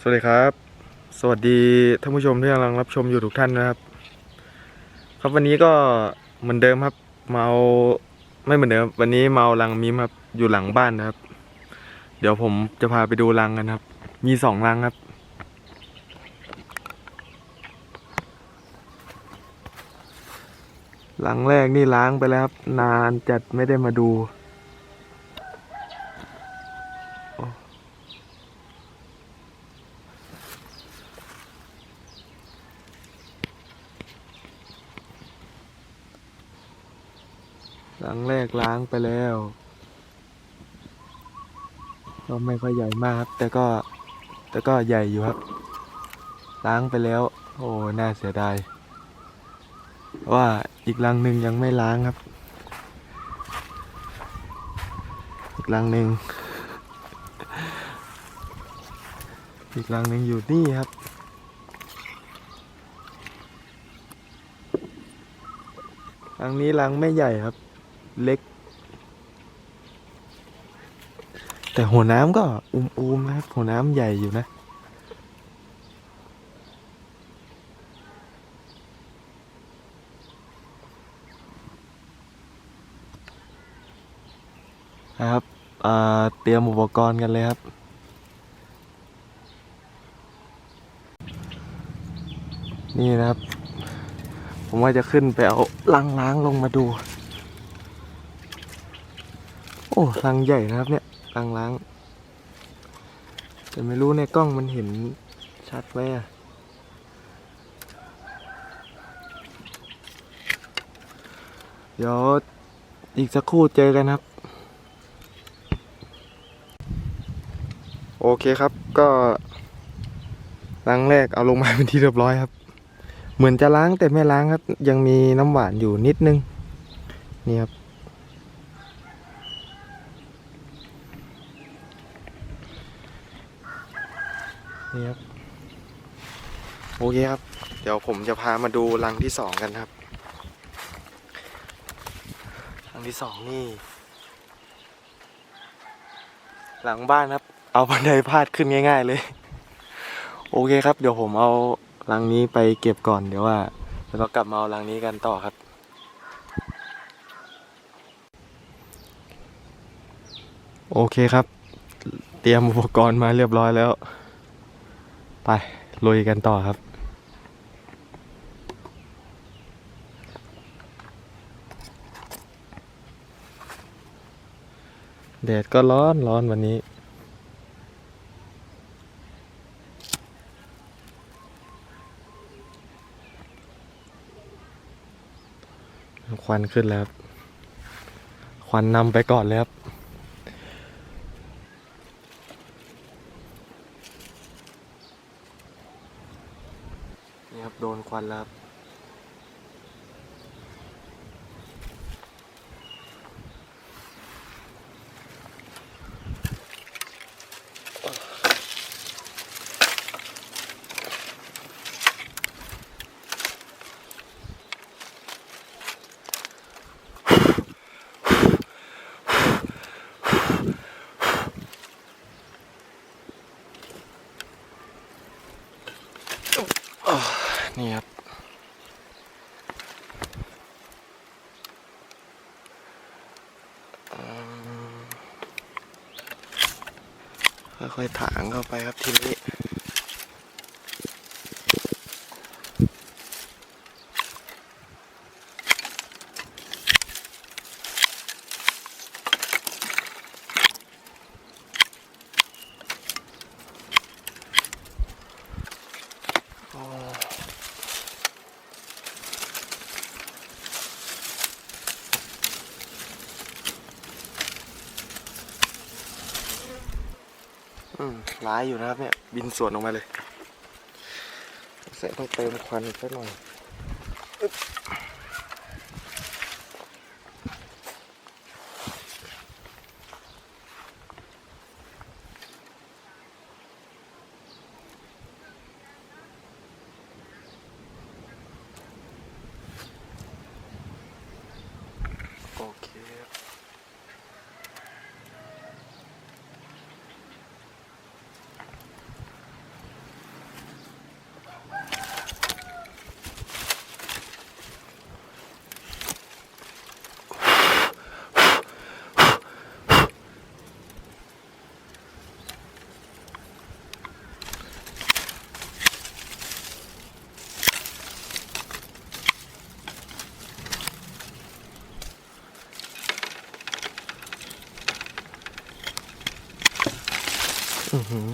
สวัสดีครับ สวัสดีท่านผู้ชมที่กำลังรับชมอยู่ทุกท่านนะครับ ครับวันนี้ก็เหมือนเดิมครับเอาไม่เหมือนเดิมวันนี้เอารังมิมครับ อยู่หลังบ้านนะครับ เดี๋ยวผมจะพาไปดูรังกันครับ มีสองรังครับหลังแรกนี่ล้างไปแล้วครับ นานจัดไม่ได้มาดู หลังแรกล้างไปแล้ว ก็ไม่ค่อยใหญ่มากครับ แต่ก็แต่ก็ใหญ่อยู่ครับ ล้างไปแล้ว โอ้น่าเสียดายว่าอีกรังหนึ่งยังไม่ล้างครับ อีกรังหนึ่งอีกรังหนึ่งอยู่นี่ครับรังนี้รังไม่ใหญ่ครับ เล็ก แต่หัวน้ำก็อุ้มๆนะครับ หัวน้ำใหญ่อยู่นะนะ ครับเตรียมอุปกรณ์กันเลยครับนี่นะครับ ผมว่าจะขึ้นไปเอาล้างๆลงมาดู อ้รังใหญ่นะครับเนี่ยรังล้าง แต่ไม่รู้ในกล้องมันเห็นชัดไหมอะเดี๋ยวอีกสักครู่เจอกันครับ โอเคครับก็ล้างแรกเอาลงมาเป็นที่เรียบร้อยครับ เหมือนจะล้างแต่ไม่ล้างครับ ยังมีน้ำหวานอยู่นิดนึง นี่ครับ นี่ครับโอเคครับ เดี๋ยวผมจะพามาดูรังที่สองกันครับรังที่สองนี่ หลังบ้านครับ เอาบันไดพาดขึ้นง่าย ๆ เลย โอเคครับ เดี๋ยวผมเอารังนี้ไปเก็บก่อนเดี๋ยวว่าแล้วเรากลับมาเอารังนี้กันต่อครับโอเคครับ เตรียมอุปกรณ์มาเรียบร้อยแล้ว ไปลุยกันต่อครับ แดดก็ร้อนร้อนวันนี้ ควันขึ้นแล้วควันนำไปก่อนเลยครับ นี่ครับโดนควันแล้วครับ นี่ครับ ค่อยๆถางเข้าไปครับทีนี้ อืมร้ายอยู่นะครับเนี่ย บินสวนออกมาเลยเสร็จต้องเติมควันสักหน่อยโอเค อื้อหือ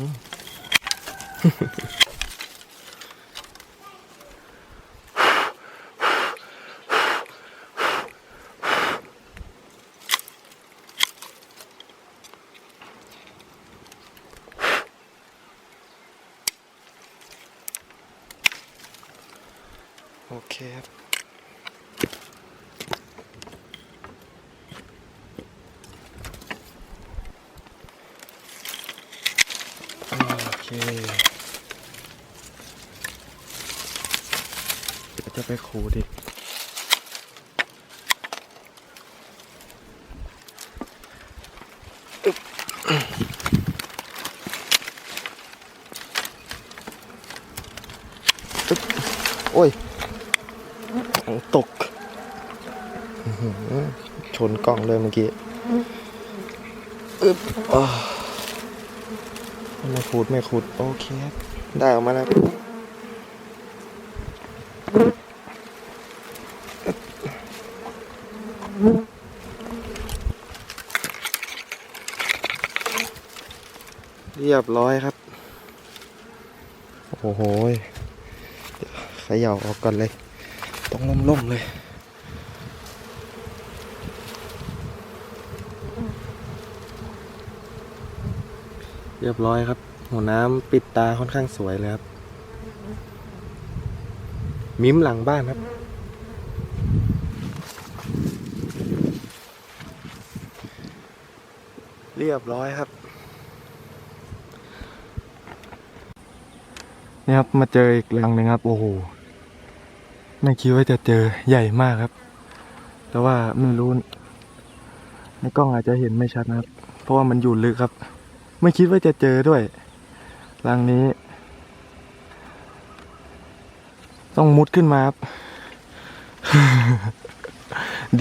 โอเคครับ โอเคเดี๋ยวจะ ไปขูดอีกอึ๊บอึ๊บโอ้ย ตก ชนกล้องเลยเมื่อกี้อึ๊บอ้าวไม่ขูดไม่ขูด โอเค ได้ออกมาแล้ว เรียบร้อยครับ โอ้โหเดี๋ยวขย่าออกก่อนเลย ต้องล่มๆเลยเรียบร้อยครับ หัวน้ำปิดตาค่อนข้างสวยเลยครับ มิ้มหลังบ้านครับ เรียบร้อยครับ นี่ครับมาเจออีกรังหนึ่งครับ โอ้โหไม่คิดว่าจะเจอใหญ่มากครับ แต่ว่าไม่รู้ในกล้องอาจจะเห็นไม่ชัดนะครับ เพราะว่ามันอยู่ลึกครับ ไม่คิดว่าจะเจอด้วยรังนี้ ต้องมุดขึ้นมาครับ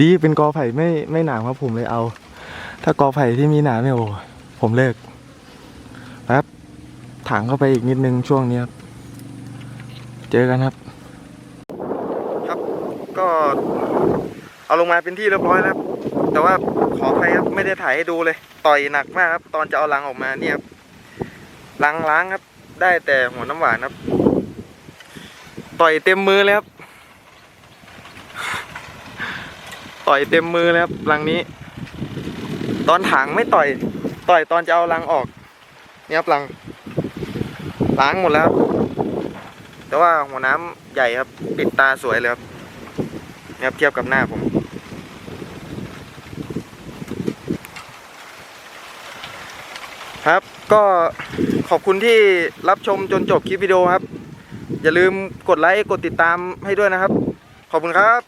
ดีเป็นกอไผ่ไม่ไม่หนามครับผมเลยเอา ถ้ากอไผ่ที่มีหนามเนี่ยโอ้ผมเลิกแป๊บถังเข้าไปอีกนิดนึงช่วงนี้ครับ เจอกันครับ ครับก็เอาลงมาเป็นที่เรียบร้อยแล้วแต่ว่าขออภัยครับไม่ได้ถ่ายให้ดูเลย ต่อยหนักมากครับ ตอนจะเอาลังออกมาเนี่ยครับลังล้างครับ ได้แต่หัวน้ำหวานครับ ต่อยเต็มมือเลยครับ ต่อยเต็มมือเลยครับลังนี้ ตอนถังไม่ต่อย ต่อยตอนจะเอาลังออกเนี่ยครับลังล้างหมดแล้วครับ แต่ว่าหัวน้ำใหญ่ครับ ปิดตาสวยเลยครับนี่ครับ เทียบกับหน้าผม ครับก็ขอบคุณที่รับชมจนจบคลิปวิดีโอครับ อย่าลืมกดไลค์กดติดตามให้ด้วยนะครับ ขอบคุณครับ